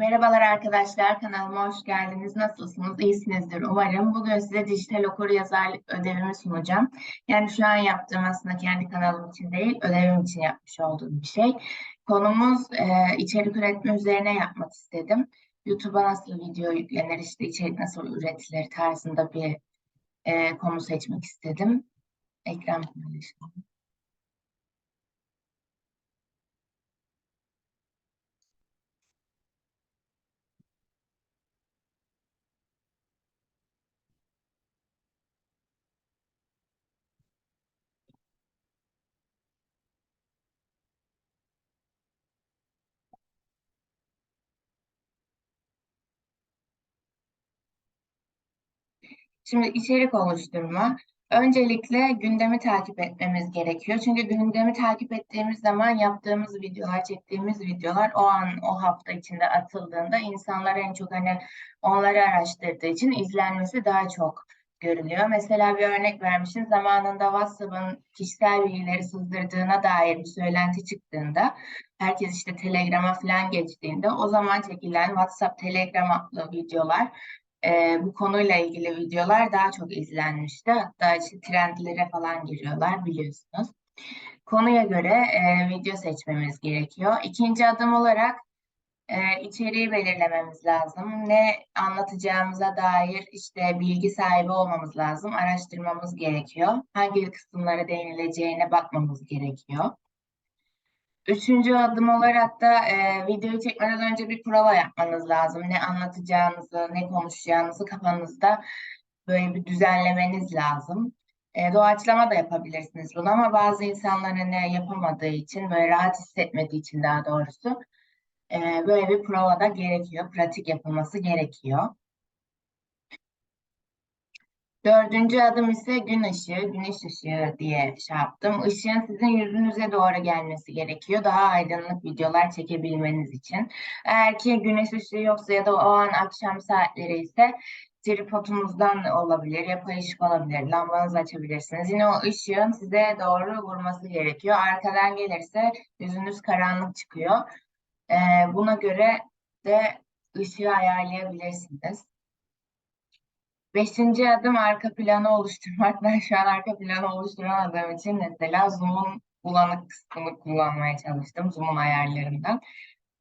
Merhabalar arkadaşlar, kanalıma hoş geldiniz. Nasılsınız? İyisinizdir umarım. Bugün size dijital okur yazarlık ödevimi sunacağım. Yani şu an yaptığım aslında kendi kanalım için değil, ödevim için yapmış olduğum bir şey. Konumuz e, içerik üretme üzerine yapmak istedim. YouTube'a nasıl video yüklenir, işte içerik nasıl üretilir tarzında bir e, konu seçmek istedim. Ekran paylaşalım. Şimdi içerik oluşturma. Öncelikle gündemi takip etmemiz gerekiyor. Çünkü gündemi takip ettiğimiz zaman yaptığımız videolar, çektiğimiz videolar o an, o hafta içinde atıldığında insanlar en çok hani onları araştırdığı için izlenmesi daha çok görülüyor. Mesela bir örnek vermişim. Zamanında WhatsApp'ın kişisel bilgileri sızdırdığına dair bir söylenti çıktığında, herkes işte Telegram'a falan geçtiğinde o zaman çekilen WhatsApp, Telegram adlı videolar e, bu konuyla ilgili videolar daha çok izlenmişti. Hatta işte trendlere falan giriyorlar biliyorsunuz. Konuya göre e, video seçmemiz gerekiyor. İkinci adım olarak e, içeriği belirlememiz lazım. Ne anlatacağımıza dair işte bilgi sahibi olmamız lazım. Araştırmamız gerekiyor. Hangi kısımlara değinileceğine bakmamız gerekiyor. Üçüncü adım olarak da e, videoyu çekmeden önce bir prova yapmanız lazım. Ne anlatacağınızı, ne konuşacağınızı kafanızda böyle bir düzenlemeniz lazım. E, doğaçlama da yapabilirsiniz bunu ama bazı insanlar hani yapamadığı için, böyle rahat hissetmediği için daha doğrusu e, böyle bir prova da gerekiyor. Pratik yapılması gerekiyor. Dördüncü adım ise gün ışığı, güneş ışığı diye şey yaptım. Işığın sizin yüzünüze doğru gelmesi gerekiyor. Daha aydınlık videolar çekebilmeniz için. Eğer ki güneş ışığı yoksa ya da o an akşam saatleri ise tripodunuzdan olabilir, yapay ışık olabilir, lambanızı açabilirsiniz. Yine o ışığın size doğru vurması gerekiyor. Arkadan gelirse yüzünüz karanlık çıkıyor. Ee, buna göre de ışığı ayarlayabilirsiniz. Beşinci adım arka planı oluşturmak. Ben şu an arka planı oluşturamadığım için mesela Zoom'un bulanık kısmını kullanmaya çalıştım. Zoom'un ayarlarından.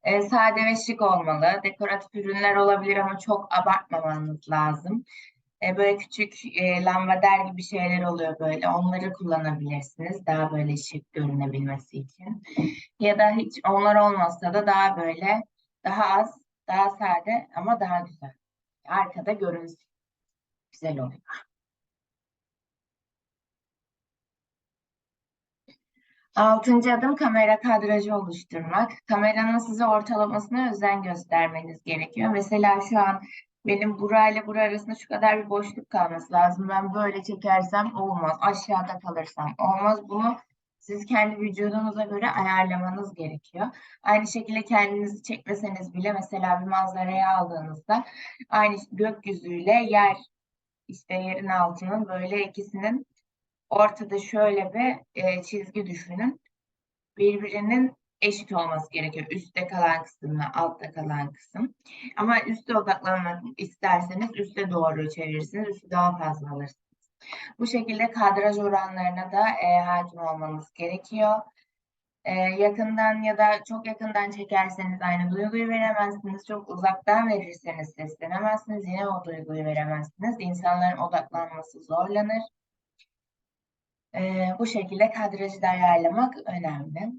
E, sade ve şık olmalı. Dekoratif ürünler olabilir ama çok abartmamanız lazım. E, böyle küçük e, lambader gibi şeyler oluyor böyle. Onları kullanabilirsiniz. Daha böyle şık görünebilmesi için. Ya da hiç onlar olmasa da daha böyle daha az, daha sade ama daha güzel. Arkada görünsün güzel oluyor. Altıncı adım kamera kadrajı oluşturmak. Kameranın size ortalamasına özen göstermeniz gerekiyor. Mesela şu an benim burayla bura arasında şu kadar bir boşluk kalması lazım. Ben böyle çekersem olmaz. Aşağıda kalırsam olmaz. Bunu siz kendi vücudunuza göre ayarlamanız gerekiyor. Aynı şekilde kendinizi çekmeseniz bile mesela bir manzarayı aldığınızda aynı gökyüzüyle yer işte yerin altının böyle ikisinin ortada şöyle bir e, çizgi düşünün. Birbirinin eşit olması gerekiyor. Üstte kalan kısımla altta kalan kısım. Ama üste odaklanmak isterseniz üste doğru çevirirsiniz. Üstü daha fazla alırsınız. Bu şekilde kadraj oranlarına da e, hakim olmanız gerekiyor. E, yakından ya da çok yakından çekerseniz aynı duyguyu veremezsiniz. Çok uzaktan verirseniz seslenemezsiniz. Yine o duyguyu veremezsiniz. İnsanların odaklanması zorlanır. E, bu şekilde kadrajı da ayarlamak önemli.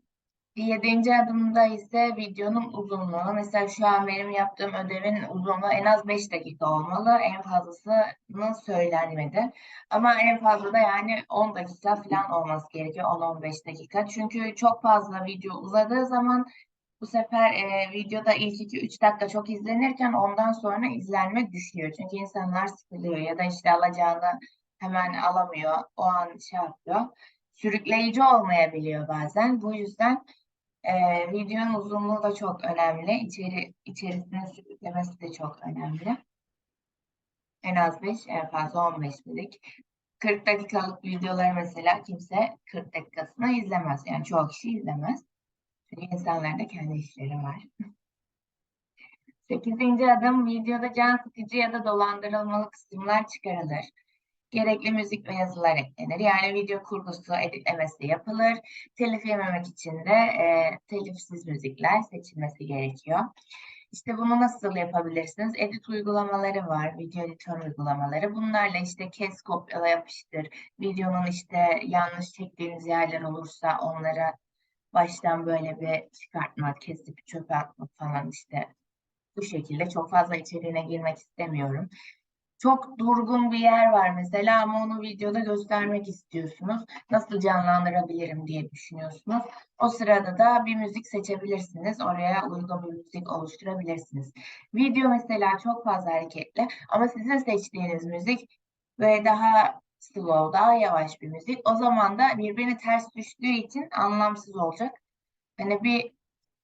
Yedinci adımda ise videonun uzunluğu. Mesela şu an benim yaptığım ödevin uzunluğu en az 5 dakika olmalı. En fazlasını söylenmedi. Ama en fazla da yani 10 dakika falan olması gerekiyor. 10-15 dakika. Çünkü çok fazla video uzadığı zaman bu sefer e, videoda ilk 2-3 dakika çok izlenirken ondan sonra izlenme düşüyor. Çünkü insanlar sıkılıyor ya da işte alacağını hemen alamıyor. O an şey yapıyor. Sürükleyici olmayabiliyor bazen. Bu yüzden e, videonun uzunluğu da çok önemli. İçeri, içerisine sürüklemesi de çok önemli. En az 5, en fazla 15 minik. 40 dakikalık videolar mesela kimse 40 dakikasını izlemez. Yani çoğu kişi izlemez. Çünkü insanların da kendi işleri var. Sekizinci adım videoda can sıkıcı ya da dolandırılmalı kısımlar çıkarılır. Gerekli müzik ve yazılar eklenir. Yani video kurgusu, editlemesi yapılır. Telif yememek için de e, telifsiz müzikler seçilmesi gerekiyor. İşte bunu nasıl yapabilirsiniz? Edit uygulamaları var, video editör uygulamaları. Bunlarla işte kes, kopyala, yapıştır. Videonun işte yanlış çektiğiniz yerler olursa onlara baştan böyle bir çıkartmak, kesip çöpe atmak falan işte bu şekilde. Çok fazla içeriğine girmek istemiyorum. Çok durgun bir yer var mesela ama onu videoda göstermek istiyorsunuz. Nasıl canlandırabilirim diye düşünüyorsunuz. O sırada da bir müzik seçebilirsiniz. Oraya uygun bir müzik oluşturabilirsiniz. Video mesela çok fazla hareketli ama sizin seçtiğiniz müzik ve daha slow, daha yavaş bir müzik. O zaman da birbirine ters düştüğü için anlamsız olacak. Hani bir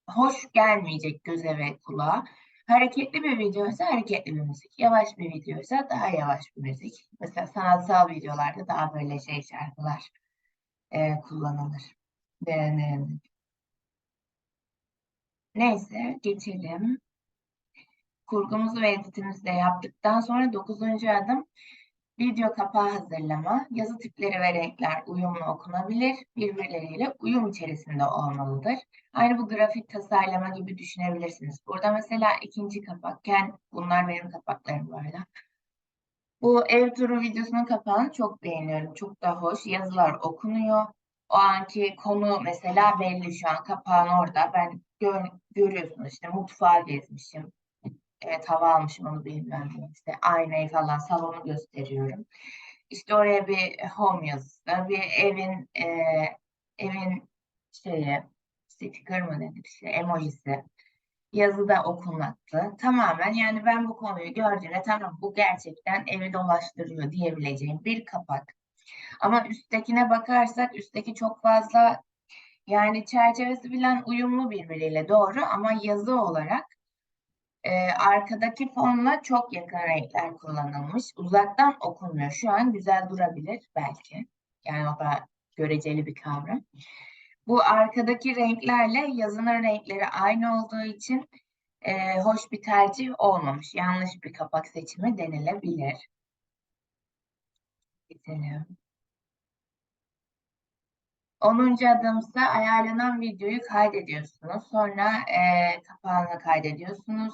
hoş gelmeyecek göze ve kulağa. Hareketli bir videoysa hareketli bir müzik. Yavaş bir videoysa daha yavaş bir müzik. Mesela sanatsal videolarda daha böyle şey şarkılar e, kullanılır. Beğenirim. Neyse geçelim. Kurgumuzu ve editimizi de yaptıktan sonra dokuzuncu adım Video kapağı hazırlama, yazı tipleri ve renkler uyumlu okunabilir, birbirleriyle uyum içerisinde olmalıdır. Aynı bu grafik tasarlama gibi düşünebilirsiniz. Burada mesela ikinci kapakken, bunlar benim kapaklarım böyle. Bu ev turu videosunun kapağını çok beğeniyorum. Çok da hoş. Yazılar okunuyor. O anki konu mesela belli şu an kapağın orada. Ben gör, görüyorsunuz işte mutfağa gezmişim. Evet hava almışım onu bilmiyorum. İşte aynayı falan salonu gösteriyorum. İşte oraya bir home yazısı, bir evin e, evin şeyi sticker mı dedi işte emojisi yazıda okunmaktı. Tamamen yani ben bu konuyu gördüğümde tamam bu gerçekten evi dolaştırıyor diyebileceğim bir kapak. Ama üsttekine bakarsak üstteki çok fazla yani çerçevesi bilen uyumlu birbiriyle doğru ama yazı olarak e, arkadaki fonla çok yakın renkler kullanılmış. Uzaktan okunmuyor. Şu an güzel durabilir belki. Yani o da göreceli bir kavram. Bu arkadaki renklerle yazının renkleri aynı olduğu için e, hoş bir tercih olmamış. Yanlış bir kapak seçimi denilebilir. Geçelim. 10. adımsa ayarlanan videoyu kaydediyorsunuz. Sonra e, kapağını kaydediyorsunuz.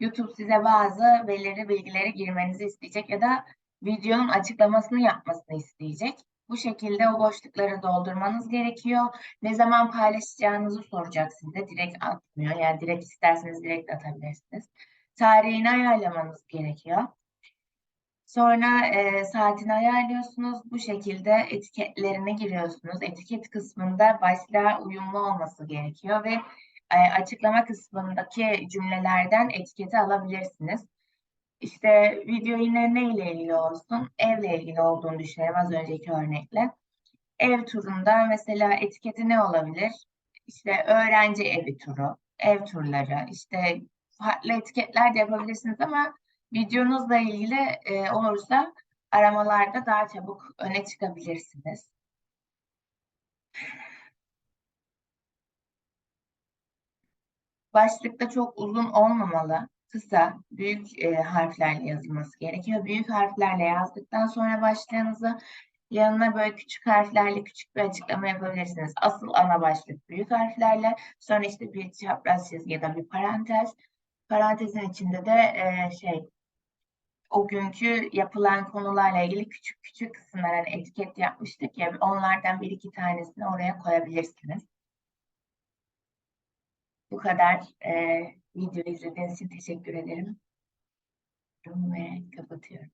YouTube size bazı belirli bilgileri girmenizi isteyecek ya da videonun açıklamasını yapmasını isteyecek. Bu şekilde o boşlukları doldurmanız gerekiyor. Ne zaman paylaşacağınızı soracak size. Direkt atmıyor. Yani direkt isterseniz direkt atabilirsiniz. Tarihini ayarlamanız gerekiyor. Sonra e, saatini ayarlıyorsunuz. Bu şekilde etiketlerini giriyorsunuz. Etiket kısmında başlığa uyumlu olması gerekiyor ve e, açıklama kısmındaki cümlelerden etiketi alabilirsiniz. İşte video yine ne ile ilgili olsun? Evle ilgili olduğunu düşünelim az önceki örnekle. Ev turunda mesela etiketi ne olabilir? İşte öğrenci evi turu, ev turları, işte farklı etiketler de yapabilirsiniz ama videonuzla ilgili e, olursa aramalarda daha çabuk öne çıkabilirsiniz. Başlıkta çok uzun olmamalı. Kısa, büyük e, harflerle yazılması gerekiyor. Büyük harflerle yazdıktan sonra başlığınızı yanına böyle küçük harflerle küçük bir açıklama yapabilirsiniz. Asıl ana başlık büyük harflerle, sonra işte bir çapraz çizgi ya da bir parantez. Parantezin içinde de e, şey o günkü yapılan konularla ilgili küçük küçük kısımlar hani etiket yapmıştık ya onlardan bir iki tanesini oraya koyabilirsiniz. Bu kadar e, video izlediğiniz için teşekkür ederim. Ve kapatıyorum.